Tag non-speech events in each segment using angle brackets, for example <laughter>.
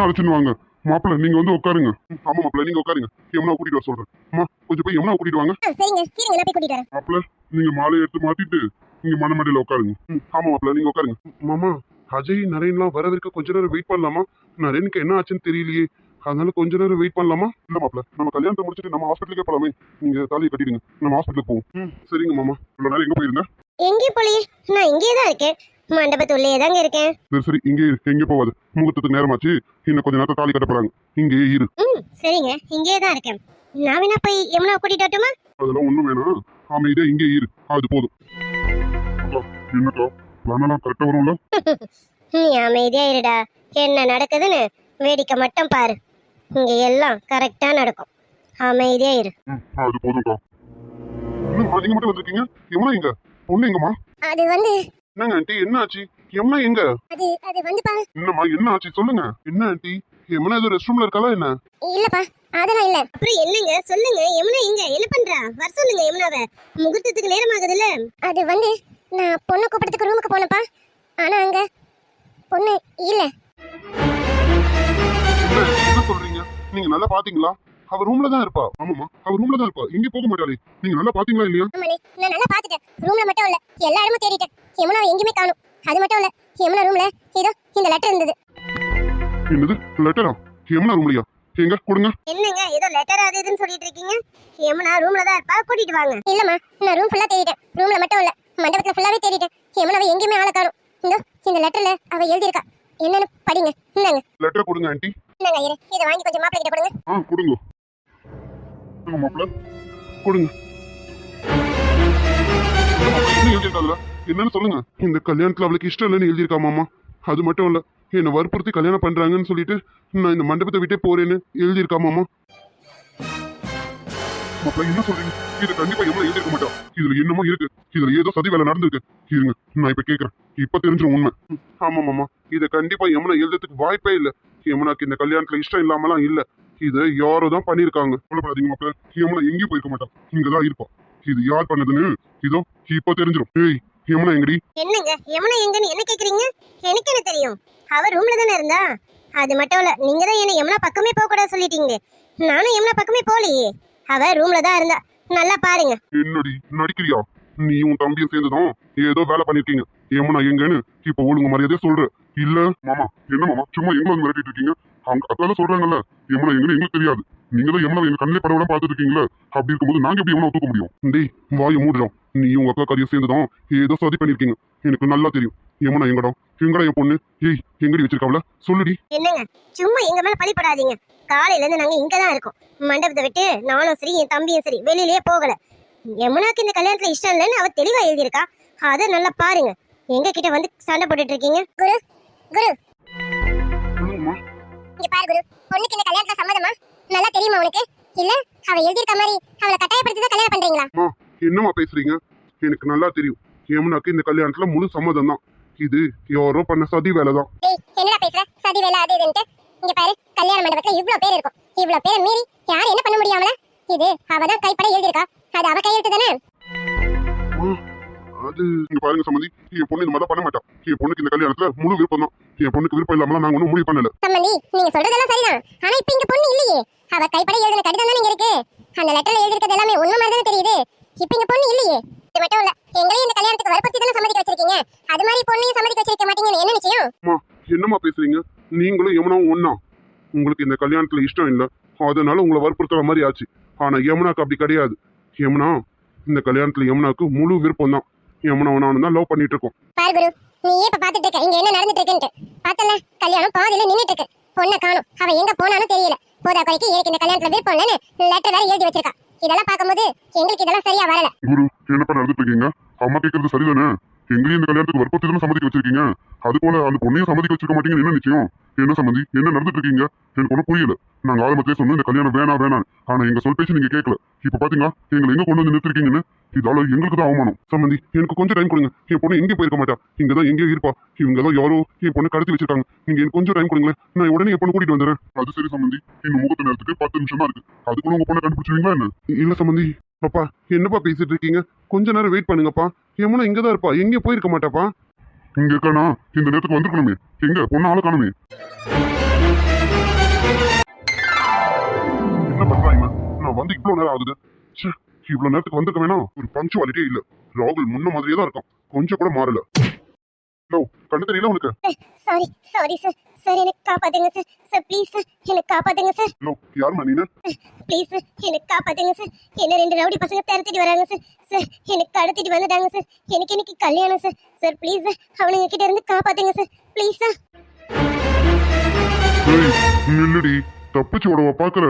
பொண்ணு அழைச்சுன்னு வாங்க மாப்பிள்ள நீங்க வந்து உட்காருங்க. ஆமா மாப்பிள்ள நீங்க உட்காருங்க. யமுனா கூட்டிட்டு வர சொல்றேன். அம்மா கொஞ்சம் போய் யமுனா கூட்டிட்டு வாங்க. ஆ சரிங்க இருங்க நான் போய் கூட்டிட்டு வரேன். மாப்பிள்ள நீங்க மாலையை எடுத்து மாட்டிட்டு நீங்க மணமடியில உட்காருங்க. ஆமா மாப்பிள்ள நீங்க உட்காருங்க. மாமா அஜய் நரேன்லாம் வரவிருக்க கொஞ்ச நேரம் வெயிட் பண்ணலாமா? நரேனுக்கு என்ன ஆச்சுன்னு தெரியலையே. அதனால கொஞ்ச நேரம் வெயிட் பண்ணலாமா? இல்ல மாப்பிள்ள நம்ம கல்யாணத்தை முடிச்சிட்டு நம்ம ஹாஸ்பிட்டலுக்கே போலாமே. நீங்க தாலியை கட்டிடுங்க. நம்ம ஹாஸ்பிட்டலுக்கு போவோம். சரிங்க மாமா. இவ்வளவு நேரம் எங்க போயிருந்தேன் எங்கேயும் போலியே. நான் இங்கே தான் இருக்கேன். மண்டபத்துள்ளே தாங்க இருக்கேன். சரி சரி இங்கே இரு எங்கே போவாது முகூர்த்தத்துக்கு நேரமாச்சு. இன்னும் கொஞ்ச நேரத்தை தாலி கட்ட போறாங்க இங்கேயே இரு. ம் சரிங்க. இங்கே தான் இருக்கேன். நான் வேணா போய் யமுனா கூட்டிட்டு வரட்டுமா? அதெல்லாம் ஒண்ணும் வேணாம். அமைதியா இங்கே இரு. அது போதும். என்னக்கா? பிளானெல்லாம் கரெக்டா வரும்ல? <laughs> நீ அமைதியா இருடா. என்ன நடக்குதுன்னு வேடிக்கை மட்டும் பாரு. இங்க எல்லாம் கரெக்டா நடக்கும். அமைதியா இரு. அது போதும்க்கா. நீங்க மட்டும் வந்திருக்கீங்க. எம்னா எங்க? பொண்ணு எங்கம்மா? அது வந்து என்னங்க ஆண்டி? என்ன ஆச்சு? எம்னா எங்க? அது அது வந்துப்பா என்னம்மா என்ன ஆச்சு? சொல்லுங்க. என்ன ஆண்டி? எம்னா ஏதோ ரெஸ்ட் ரூம்ல இருக்காளா என்ன? இல்லப்பா அதெல்லாம் இல்ல. அப்புறம் என்னங்க? சொல்லுங்க. யமுனா இங்க என்ன பண்றா? வர சொல்லுங்க யமுனாவை முகூர்த்தத்துக்கு நேரம் ஆகுதுல்ல அது வந்து நான் பொண்ணு கூப்பிடறதுக்கு ரூமுக்கு போனப்பா ஆனா அங்க பொண்ணு இல்ல. என்ன என்ன சொல்றீங்க? நீங்க நல்லா பாத்தீங்களா? அவ ரூம்ல தான் இருப்பா. ஆமாமா அவ ரூம்ல தான் இருப்பா. எங்க போக மாட்டாளே. நீங்க நல்லா பாத்தீங்களா இல்லையா? ஆமாண்ணே நான் நல்லா பாத்துட்டேன். ரூம்ல மட்டும் இல்ல எல்லா இடமும் தேடிட்டேன். யமுனாவை எங்கேயுமே காணும். அது மட்டும் இல்ல யமுனா ரூம்ல ஏதோ இந்த லெட்டர் இருந்தது. என்னது லெட்டரா யமுனா ரூம்லயா எங்க? கொடுங்க. என்னங்க ஏதோ லெட்டர் அது இதுன்னு சொல்லிட்டு இருக்கீங்க? யமுனா ரூம்ல தான் இருப்பா? கூட்டிட்டு வாங்க. இல்லம்மா நான் ரூம் ஃபுல்லா தேடிட்டேன். ரூம்ல மட்டும் இல்ல மண்டபத்துல ஃபுல்லாவே தேடிட்டேன். யமுனாவை எங்கேயுமே ஆள காணும். இந்த இந்த லெட்டர்ல அவ எழுதியிருக்கா. என்னன்னு படிங்க. இந்தாங்க. லெட்டர் கொடுங்க ஆண்டி இந்தாங்க இரு. இதை வாங்கி கொஞ்சம் மாப்பிள்ளை கிட்ட கொடுங்க. ஆ கொடுங்க. கொடுங்க மாப்பிள்ள. கொடுங்க. என்ன அதுல என்னன்னு சொல்லுங்க. இந்த கல்யாணத்துல அவளுக்கு இஷ்டம் இல்லைன்னு எழுதியிருக்காமாமா அது மட்டும் இல்ல என்னை வற்புறுத்தி கல்யாணம் பண்றாங்கன்னு சொல்லிட்டு நான் இந்த மண்டபத்தை விட்டே போறேன்னு எழுதியிருக்காமாமா என்ன சொல்றீங்க? இது கண்டிப்பா எவ்வளவு எழுதிருக்க மாட்டா. இதுல என்னமோ இருக்கு. இதுல ஏதோ சதி வேலை நடந்திருக்கு. இருங்க நான் இப்ப கேக்குறேன். இப்ப தெரிஞ்சிடும் உண்மை. ஆமா மாமா இதை கண்டிப்பா யமுனா எழுதுறதுக்கு வாய்ப்பே இல்ல. யமுனாக்கு இந்த கல்யாணத்துல இஷ்டம் இல்லாமலாம் இல்ல. இது யாரோ தான் பண்ணிருக்காங்க கவலைப்படாதீங்க மாப்பிள்ள யமுனா எங்கேயும் போயிருக்க மாட்டான் இங்கதான் இருப்பா. இது யார் பண்ணதுன்னு இதோ இப்ப தெரிஞ்சிடும் ஏய் யமுனா எங்கடி? என்னங்க? யமுனா எங்கன்னு என்ன கேக்குறீங்க? எனக்கு என்ன தெரியும்? அவ ரூம்ல தானே இருந்தா? அது மட்டும் இல்ல நீங்க தான் என்ன யமுனா பக்கமே போக கூடாது சொல்லிட்டீங்க நானும் யமுனா பக்கமே போகலையே. அவ ரூம்ல தான் இருந்தா. நல்லா பாருங்க. என்னடி நடிக்கிறியா? நீயும் உன் தம்பியும் சேர்ந்துதான் ஏதோ வேலை பண்ணிருக்கீங்க. யமுனா எங்கன்னு இப்ப ஒழுங்கு மரியாதையா சொல்ற. இல்ல மாமா என்ன மாமா சும்மா எங்களை வந்து மிரட்டிட்டு இருக்கீங்க? அவங்க அக்கால சொல்றாங்கல்ல யமுனா எங்கன்னு எங்களுக்கு தெரியாது. நீங்க தான் யமுனா எங்க கண்ணிலே படவெல்லாம் பார்த்துட்டு இருக்கீங்களா. அப்படி இருக்கும்போது நாங்க எப்படி யமுனா தூக்க முடியும்? டேய் வாயை மூடுறோம் நீ உங்க அக்கா கதையை சேர்ந்துதான் ஏதோ சதி பண்ணிருக்கீங்க. எனக்கு நல்லா தெரியும். யமுனா எங்கடா? எங்கடா என் பொண்ணு? ஏய் எங்கடி வச்சிருக்காவல சொல்லுடி. என்னங்க? சும்மா எங்க மேல பழிப்படாதீங்க காலையில இருந்து நாங்க இங்க தான் இருக்கோம். மண்டபத்தை விட்டு நானும் சரி என் தம்பியும் சரி வெளியிலயே போகல. யமுனாக்கு இந்த கல்யாணத்துல இஷ்டம் இல்லைன்னு அவ தெளிவா எழுதியிருக்கா. அதை நல்லா பாருங்க. எங்க கிட்ட வந்து சண்டை போட்டுட்டு இருக்கீங்க? குரு குரு. இங்க பாரு குரு. பொண்ணுக்கு இந்த கல்யாணத்துல சம்மதமா? நல்லா தெரியுமா உனக்கு? இல்ல அவ எழுதியிருக்க மாதிரி அவளை கட்டாயப்படுத்தி தான் கல்யாணம் பண்றீங்களா? என்னம்மா பேசுறீங்க? எனக்கு நல்லா தெரியும். யமுனாக்கு இந்த கல்யாணத்துல முழு சம்மதம் தான் இது யாரோ பண்ண சதி வேலை தான் என்னடா பேசுற? சதி வேலை அது இதுன்ட்டு. இங்க பாரு கல்யாண மண்டபத்துல இவ்ளோ பேர் இருக்கும். இவ்ளோ பேரை மீறி யார் என்ன பண்ண முடியாமல? இது அவ தான் கைப்பட எழுதியிருக்கா. அது அவ கையெழுத்து தானே? அது இங்க பாருங்க சம்மந்தி. என் பொண்ணு இந்த மாதிரி பண்ண மாட்டா. என் பொண்ணுக்கு இந்த கல்யாணத்துல முழு விருப்பம் தான் என் பொண்ணுக்கு விருப்பம் இல்லாமலாம் நாங்க ஒன்றும் முடிவு பண்ணல. சம்மந்தி நீங்க சொல்றதெல்லாம் சரிதான். ஆனா இப்ப இங்க பொண்ணு இல்லையே. அவ கைப்பட எழுதின கடிதம் தானே இங்க இருக்கு. அந்த லெட்டர்ல எழுதிருக்கிறது எல்லாமே உண்மை மாதிரி தெரியுது. இப்ப இங்க பொண்ணு இல்லையே. இது மட்டும் இல்ல எங்களையும் இந்த கல்யாணத்துக்கு வற்புறுத்தி தானே சம்மதிக்க வச்சிருக்கீங்க? அது மாதிரி பொண்ணையும் சம்மதிக்க வச்சிருக்க மாட்டீங்கன்னு என்ன நிச்சயம்? அம்மா என்னம்மா பேசுறீங்க? நீங்களும் யமுனாவும் ஒண்ணா? உங்களுக்கு இந்த கல்யாணத்துல இஷ்டம் இல்ல அதனால உங்களை வற்புறுத்துற மாதிரி ஆச்சு. ஆனா யமுனாக்கு அப்படி கிடையாது. யமுனா இந்த கல்யாணத்துல யமுனாக்கு முழு விருப்பம் தான் யமுனா நானும் தான் லவ் பண்ணிட்டு இருக்கோம் பாரு குரு நீயே இப்ப பாத்துட்டு இருக்க இங்க என்ன நடந்துட்டு இருக்குன்ட்டு பார்த்தல கல்யாணம் பாதியில நின்னுட்டு இருக்கு பொண்ணை காணும். அவ எங்க போனாலும் தெரியல. போதா குறைக்கு எனக்கு இந்த கல்யாணத்துல விருப்பம் இல்லைன்னு லெட்டர் வேற எழுதி வச்சிருக்கா. இதெல்லாம் பார்க்கும்போது எங்களுக்கு இதெல்லாம் சரியா வரல. குரு என்னப்பா நடந்துட்டு இருக்கீங்க? அம்மா கேட்கறது சரிதானே? எங்களையும் இந்த கல்யாணத்துக்கு வற்புறுத்தி தானே சம்மதிக்க வச்சிருக்கீங்க. அது போல அந்த பொண்ணையும் சம்மதிக்க வச்சிருக்க மாட்டீங்கன்னு என்ன நிச்சயம்? என்ன சம்மந்தி என்ன நடந்துட்டு இருக்கீங்க எனக்கு ஒன்றும் புரியல. நாங்க ஆரம்பத்திலே சொன்னோம் இந்த கல்யாணம் வேணாம் வேணாம் ஆனா எங்க சொல் பேச்சு நீங்க கேட்கல. இப்ப பாத்தீங்களா? எங்களை எங்க கொண்டு வந்து நிறுத்திருக்கீங்கன்னு? இதால எங்களுக்கு தான் அவமானம். சம்மந்தி எனக்கு கொஞ்சம் டைம் கொடுங்க. என் பொண்ணு எங்கே போயிருக்க மாட்டா. இங்க தான் எங்கேயோ இருப்பா. இவங்க தான் யாரோ என் பொண்ணு கடத்தி வச்சிருக்காங்க. நீங்க எனக்கு கொஞ்சம் டைம் கொடுங்களேன். நான் உடனே என் பொண்ணு கூட்டிட்டு வந்துடுறேன். அது சரி சம்மந்தி இன்னும் முகத்து நேரத்துக்கு பத்து நிமிஷம் தான் இருக்கு. அதுக்குள்ள உங்க பொண்ணை கண்டுபிடிச்சிருவீங்களா என்ன? இல்ல சம்மந்தி அப்பா என்னப்பா பேசிட்டு இருக்கீங்க? கொஞ்ச நேரம் வெயிட் பண்ணுங்கப்பா. யமுனா இங்க தான் இருப்பா. எங்கே போயிருக்க மாட்டாப்பா. இங்க இருக்கானா? இந்த நேரத்துக்கு வந்திருக்கணுமே. எங்க? பொண்ணு ஆளை காணுமே. என்ன பண்றாங்க நான் வந்து இவ்வளவு நேரம் ஆகுது. இவ்வளவு நேரத்துக்கு வந்திருக்க வேணாம். ஒரு பங்க்சுவாலிட்டியே இல்ல. ராகுல் முன்ன மாதிரியே தான் இருக்கான். கொஞ்சம் கூட மாறல. ஹலோ கண்ணு தெரியல உனக்கு? சாரி சாரி சார் சார் எனக்கு காப்பாத்துங்க சார் சார் ப்ளீஸ் சார் எனக்கு காப்பாத்துங்க சார் ஹலோ யாரும்மா நீனு? ப்ளீஸ் சார் எனக்கு காப்பாத்துங்க சார் என்ன ரெண்டு ரவுடி பசங்க திரத்திட்டு வராங்க சார் சார் எனக்கு கடத்திட்டு வந்துட்டாங்க சார் எனக்கு இன்னைக்கு கல்யாணம் சார் சார் ப்ளீஸ் சார் அவனுங்க கிட்ட இருந்து காப்பாத்துங்க சார் ப்ளீஸ் சார் நில்லுடி. தப்பிச்சு விடவா பாக்குற.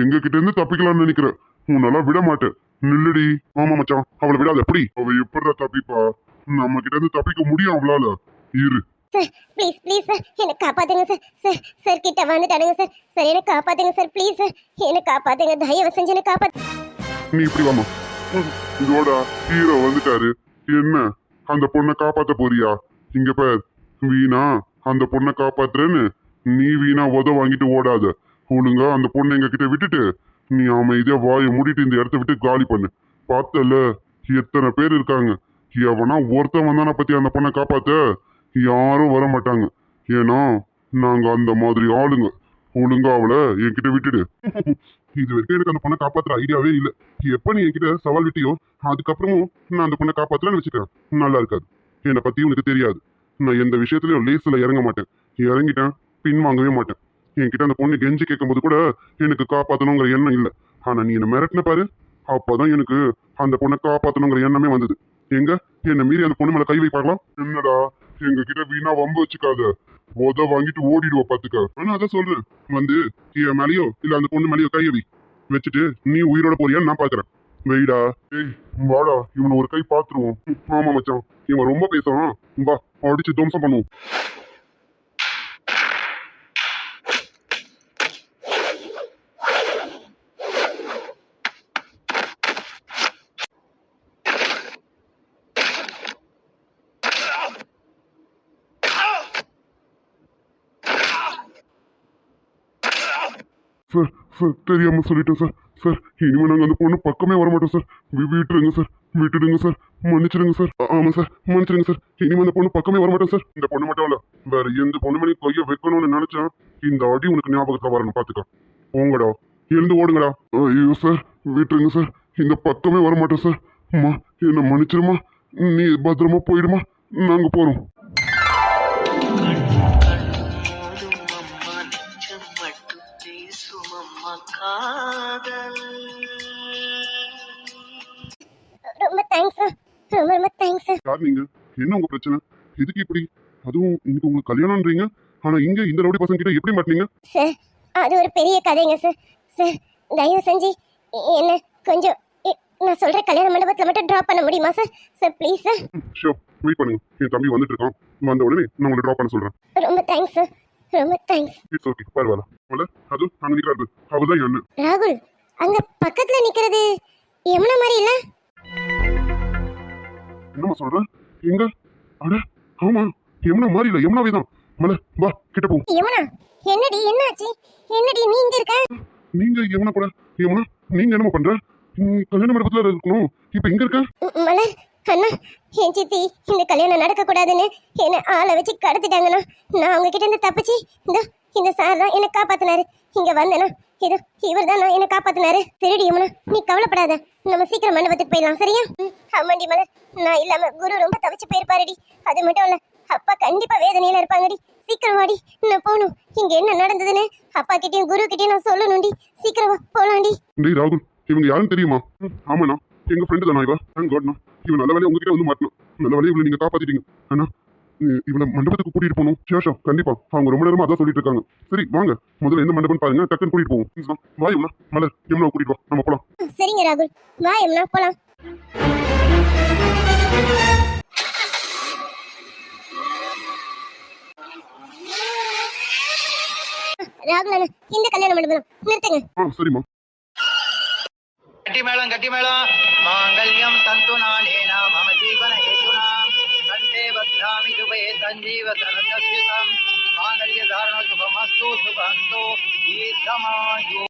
எங்க கிட்ட இருந்து தப்பிக்கலாம்னு நினைக்கிற. உன்னெல்லாம் விட மாட்டேன். நில்லுடி. ஆமா மச்சான். அவளை விடாத. எப்படி? அவ எப்படிடா தப்பிப்பா? நம்ம கிட்ட இருந்து தப்பிக்க முடியும் அவளால. இரு. சார் ப்ளீஸ் ப்ளீஸ் சார் எனக்கு காப்பாத்துங்க சார் சார் சார் கிட்ட வந்துட்டானுங்க சார் சார் எனக்கு காப்பாத்துங்க சார் ப்ளீஸ் சார் எனக்கு காப்பாத்துங்க. தயவு செஞ்சு எனக்கு காப்பாத்து நீ இப்படி வாமா. இதோட ஹீரோ வந்துட்டாரு. என்ன? அந்த பொண்ணை காப்பாத்த போறியா? இங்க பார். வீணா அந்த பொண்ணை காப்பாத்துறேன்னு. நீ வீணா உத வாங்கிட்டு ஓடாத. ஒழுங்கா அந்த பொண்ணை எங்க கிட்ட விட்டுட்டு நீ அமைதியா வாயை மூடிட்டு இந்த இடத்த விட்டு காலி பண்ணு. பார்த்தல எத்தனை பேர் இருக்காங்க. எவனா ஒருத்தன் வந்தானா பற்றி அந்த பொண்ணை காப்பாத்த? யாரும் வர மாட்டாங்க. ஏன்னா நாங்கள் அந்த மாதிரி ஆளுங்க. ஒழுங்கா அவளை என்கிட்ட விட்டுடு. <laughs> இது வரைக்கும் எனக்கு அந்த பொண்ணை காப்பாத்துற ஐடியாவே இல்லை. எப்போ நீ என்கிட்ட சவால் விட்டியோ அதுக்கப்புறமும் நான் அந்த பொண்ணை காப்பாத்துறேன்னு வச்சுக்கிறேன். நல்லா இருக்காது. என்னை பற்றி உனக்கு தெரியாது. நான் எந்த விஷயத்துலையும் லேஸில் இறங்க மாட்டேன். இறங்கிட்டேன் பின் வாங்கவே மாட்டேன். என்கிட்ட அந்த பொண்ணு கெஞ்சி கேட்கும்போது கூட எனக்கு காப்பாற்றணுங்கிற எண்ணம் இல்லை. ஆனால் நீ என்னை மிரட்டின பாரு. அப்பதான் எனக்கு அந்த பொண்ணை காப்பாற்றணுங்கிற எண்ணமே வந்தது. எங்க? என்ன மீறி அந்த பொண்ணு மேல கை வைப்பாங்களா என்னடா? எங்க கிட்ட வீணா வம்பு வச்சுக்காத. உத வாங்கிட்டு ஓடிடுவ பாத்துக்க. ஆனா அதான் சொல்றேன். வந்து என் மேலயோ இல்ல அந்த பொண்ணு மேலயோ கை வை வச்சுட்டு நீ உயிரோட போறியான்னு நான் பாக்குறேன். வெயிடா. ஏய் வாடா. இவனை ஒரு கை பாத்துருவோம். ஆமா மச்சான். இவன் ரொம்ப பேசுறான். வா அடிச்சு துவம்சம் பண்ணுவோம். சார் சார் தெரியாம சொல்லிட்டேன் சார். சார் இனிமேல் நாங்கள் அந்த பொண்ணு பக்கமே வர மாட்டோம் சார். வி- சார் விட்டுடுங்க சார் மன்னிச்சிடுங்க சார். ஆமாம் சார் மன்னிச்சிடுங்க சார். இனிமேல் அந்த பொண்ணு பக்கமே வர மாட்டோம் சார். இந்த பொண்ணு மட்டும் இல்ல வேற எந்த பொண்ணு மணி கைய வைக்கணும்னு நினைச்சா இந்த அடி உனக்கு ஞாபகத்தில் வரணும் பார்த்துக்கோ போங்கடா எழுந்து ஓடுங்கடா. ஐயோ சார் விட்டுருங்க சார். இந்த பக்கமே வர மாட்டோம் சார். அம்மா என்ன மன்னிச்சிருமா நீ பத்திரமா போயிடுமா? நாங்கள் போகிறோம் காதல் ரொம்ப தேங்க்ஸ் ரொம்ப ரொம்ப தேங்க்ஸ் யார் நீங்க என்ன உங்க பிரச்சனை? எதுக்கு இப்படி? அதுவும் இன்னைக்கு உங்களுக்கு கல்யாணம்ன்றீங்க. ஆனா இங்க இந்த ரவுடி பசங்க கிட்ட எப்படி மாட்டீங்க சார் அது ஒரு பெரிய கதைங்க சார் சார் தயவு செஞ்சு என்ன கொஞ்சம் எ- நான் சொல்ற கல்யாண மண்டபத்தில் மட்டும் ட்ராப் பண்ண முடியுமா sir sir please sir show wait பண்ணுங்க. என் தம்பி வந்துட்டு இருக்கான். வந்த உடனே நான் உங்களை ட்ராப் பண்ண சொல்றேன். ரொம்ப தேங்க்ஸ் சார் ரொம்ப தேங்க்ஸ் இட்ஸ் ஓகே பரவாயில்ல. அது அங்க நிக்கிறாரு. அவதான் என் அண்ணன் ராகுல் அங்க பக்கத்துல நிக்கிறது யமுனா மாதிரி இல்ல? என்னம்மா சொல்றேன் எங்க? அட ஆமா யமுனா மாறி இல்ல. யமுனாவே தான். மல வா கிட்ட போ. யமுனா என்னடி என்னாச்சு? என்னடி நீ இங்க இருக்க? நீங்க யமுனா கூட யமுனா நீங்க என்னம்மா பண்ற? நீ கல்யாண மண்டபத்துல இருக்கணும். இப்ப எங்க இருக்க? ம், மலர் அண்ணா என் சித்தி இந்த கல்யாணம் நடக்க கூடாதுன்னு என்ன ஆளை வச்சு கடத்திட்டாங்கண்ணா நான் அவங்க கிட்ட இருந்து தப்பிச்சு இந்த இந்த சார் தான் என்னை காப்பாத்தினாரு. இங்க வந்தேனா இது இவர் தான் என்ன காப்பாத்தினாரு. திருடி யமுனா நீ கவலைப்படாத. நம்ம சீக்கிரம் மண்டபத்துக்கு போயிடலாம் சரியா? ம், ஆமாண்டி மலர் நான் இல்லாம குரு ரொம்ப தவிச்சு போயிருப்பாருடி. அது மட்டும் இல்ல அப்பா கண்டிப்பா வேதனையில இருப்பாங்கடி. சீக்கிரம் வாடி நான் போகணும். இங்க என்ன நடந்ததுன்னு அப்பா கிட்டயும் குரு கிட்டயும் நான் சொல்லணும்டி. சீக்கிரம் போலாண்டி டேய் ராகுல் இவங்க யாரும் தெரியுமா? ஆமாண்ணா. எங்க ஃப்ரெண்டு தானா இவா? தேங்க் காட்ண்ணா இவன் நல்ல வேலையை உங்ககிட்ட வந்து மாட்டணும் நல்ல வேலையை இவளை நீங்க காப்பாத்திட்டீங்க. அண்ணா இவளை மண்டபத்துக்கு கூட்டிட்டு போகணும். சேஷா கண்டிப்பா. அவங்க ரொம்ப நேரமா அதான் சொல்லிட்டு இருக்காங்க. சரி வாங்க. முதல்ல எந்த மண்டபம் பாருங்க. டக்குன்னு கூட்டிட்டு போவோம். வா. யமுனா. மலர் யமுனா கூட்டிட்டு வா. நம்ம போலாம். சரிங்க ராகுல். வா யமுனா போலாம். ராகுல் இந்த கல்யாண மண்டபம். நிறுத்துங்க. ஆ சரிம்மா. கட்டி மேளம் கட்டி மேளம். மாங்கல்யம் தந்து நானே நாம ஜீவன ध्यामि शुभे तञ्जीव सरस्वतां माङ्गल्यधारण शुभमस्तु शुभन्तो ईदमायु